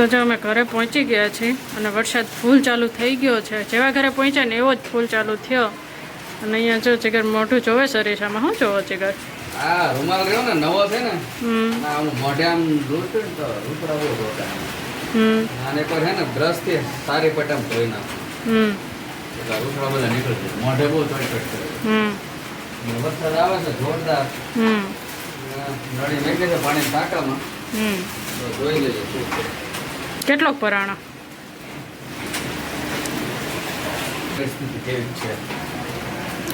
તો જો અમે ઘરે પહોંચી ગયા છીએ અને વરસાદ ફૂલ ચાલુ થઈ ગયો છે. જેવા ઘરે પહોંચ્યા ને એવો જ ફૂલ ચાલુ થયો. અને અહીંયા જો ચિગર મોઢું જોવે સરીસામાં શું જોવો ચિગર આ રૂમાલ રહ્યો ને નવો છે ને આમ મોઢે આમ લૂંટે તો રૂપડા બહુ હમ. અને કોઈ છે ને બ્રશથી સારી પટામ ધોઈ નાખો. હમ. એટલે રૂપડા નીકળી જાય. મોઢે બહુ ચોઈ ચોઈ હમ. વરસાદ આવે છે જોરદાર. હમ. નળી મેકે છે પાણી ટાંકામાં. હમ. લેજો કેટલોક પરાણો?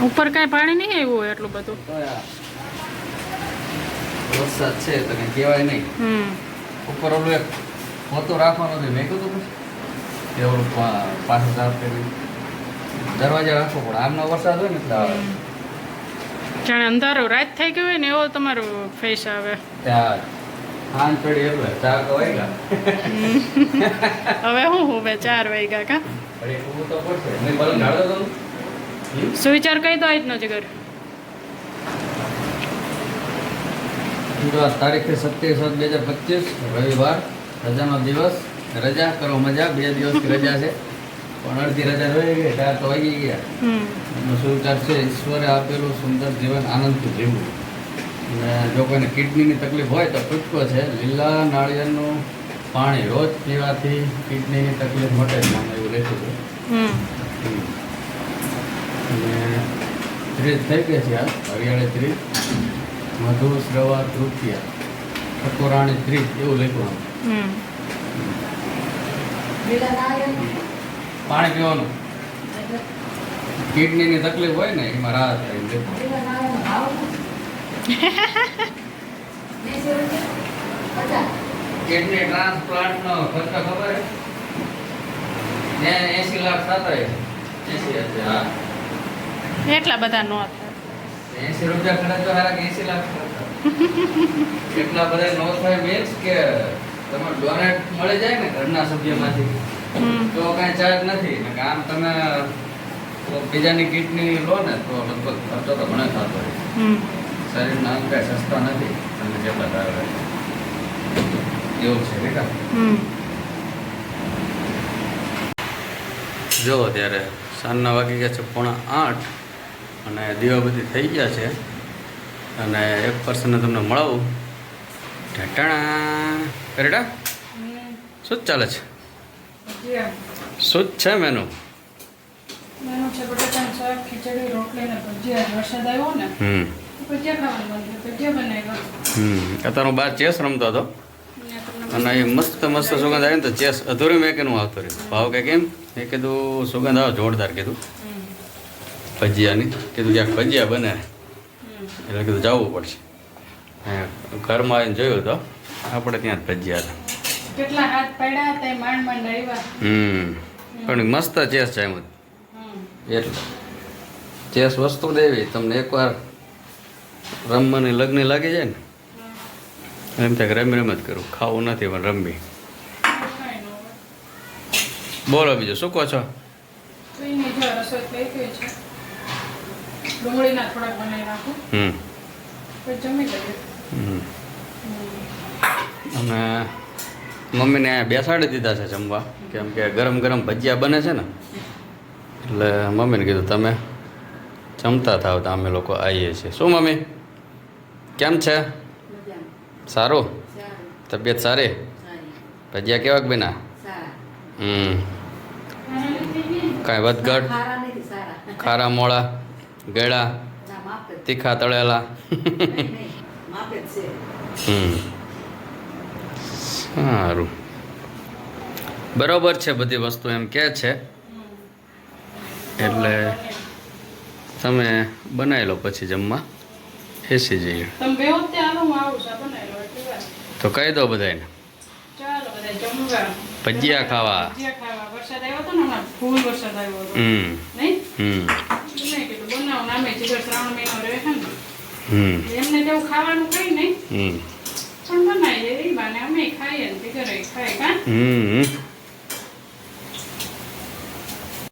ઉપર કઈ પાણી નહીં આવ્યું હોય એટલું બધું? વરસાદ છે તો કઈ કહેવાય નહીં. ઉપર ઓલું એક પોતું રાખવાનું છે મેં કીધું એ ઓલું પાછું સાફ કરી દરવાજા રાખો પણ આમનો વરસાદ હોય ને એટલે આવે. જાણે અંધારો રાત થઈ ગયો હોય ને એવો તમારો ફેસ આવે. ત્યાં હાન પડી એટલે ચા તો વાગ્યા. હવે હું હવે ચાર વાગ્યા કા? તો તો? સુવિચાર કહી દો આજ નો જગર આ સત્યાવીસ સાત બે હજાર પચીસ રવિવાર રજાનો દિવસ. રજા કરો મજા બે દિવસ રજા છે. પણ અડધી રજા રહી ગઈ ચાર તો વાગી ગયા. હમ. એનો સુવિચાર છે ઈશ્વરે આપેલું સુંદર જીવન આનંદથી જીવવું. અને જો કોઈને કિડનીની તકલીફ હોય તો ટૂચકો છે. લીલા નાળિયેરનું પાણી રોજ પીવાથી કિડનીની તકલીફ મટે છે આમાં એવું રહેતું છે અને ત્રીજ થઈ ગઈ છે આ હરિયાળી ત્રીસ મધુ શ્રવા તૃતીયા ઠકોરાણી ત્રીજ એવું લખ્યું આમ. પાણી પીવાનું. કિડનીની તકલીફ હોય ને એમાં રાહત થાય કિડની ટ્રાન્સપ્લાન્ટનો ખર્ચો ખબર? ને એસી લાખ થતા એસી હશે હા. એટલા બધા નો રૂપિયા ખર્ચો હારા કે એસી લાખ ખર્ચો એટલા બધા નો થાય મીન્સ કે તમે ડોનેટ મળી જાય ને ઘરના સભ્યમાંથી તો કાંઈ ચાર્જ નથી. ને આમ તમે બીજાની કિડની લો ને તો લગભગ ખર્ચો તો ઘણો થતો હોય. શરીરના અંગ કાંઈ સસ્તા નથી તમે જેટલા ધારો એટલા. એવું છે બેટા જો ત્યારે સાંજના વાગી ગયા છે પોણા આઠ અને દીવા બધી થઈ ગયા છે અને એક પર્સનને તમને મળાવું. ઢેટાણા કરેડા શું ચાલે છે? શું જ છે મેનુ મેનુ છે બટાકાનું શાક ખીચડી રોટલી ને ભજીયા. વરસાદ આવ્યો ને? હમ. ભજીયા ખાવાનું મન થયું ભજીયા બનાવ્યા હમ અત્યારે બાર ચેસ રમતો હતો? અને એ મસ્ત મસ્ત સુગંધ આવી ને તો ચેસ અધૂરી મેં કેનું આવતો રહ્યું ભાવ કે કેમ? મેં કીધું સુગંધ આવે જોરદાર કીધું. ભજીયાની. કીધું ક્યાંક ભજીયા બને. એટલે કીધું જવું પડશે. ઘરમાં આવીને જોયું તો આપણે ત્યાં જ ભજીયા હતા. કેટલા હાથ પડ્યા હતા એ માંડ માંડ આવ્યા. હમ. પણ મસ્ત ચેસ છે એમ. એટલે. ચેસ વસ્તુ દેવી. તમને એકવાર રમવાની લગ્ન લાગી જાય ને? એમ થાય કે રમી રમત કરું. ખાવું નથી પણ રમવી. બોલો બીજું શું કહો છો? છે. અને મમ્મીને બેસાડી દીધા છે જમવા. કેમ કે ગરમ ગરમ ભજીયા બને છે ને. એટલે મમ્મીને કીધું તમે જમતા થાવ તો અમે લોકો આવીએ છીએ. શું મમ્મી? કેમ છે? સારું? તબિયત સારી? ભજીયા કેવા બેના હમ. કાંઈ વધઘટ? ખારા મોળા ગળા તીખા તળેલા. હમ. સારું. બરોબર છે બધી વસ્તુ એમ કે છે. એટલે તમે બનાવી લો પછી જમવા. એસી જઈએ તો કહી દો બધાને ભજીયા ખાવા. હમ. નહીં? હમ. હમ હમ.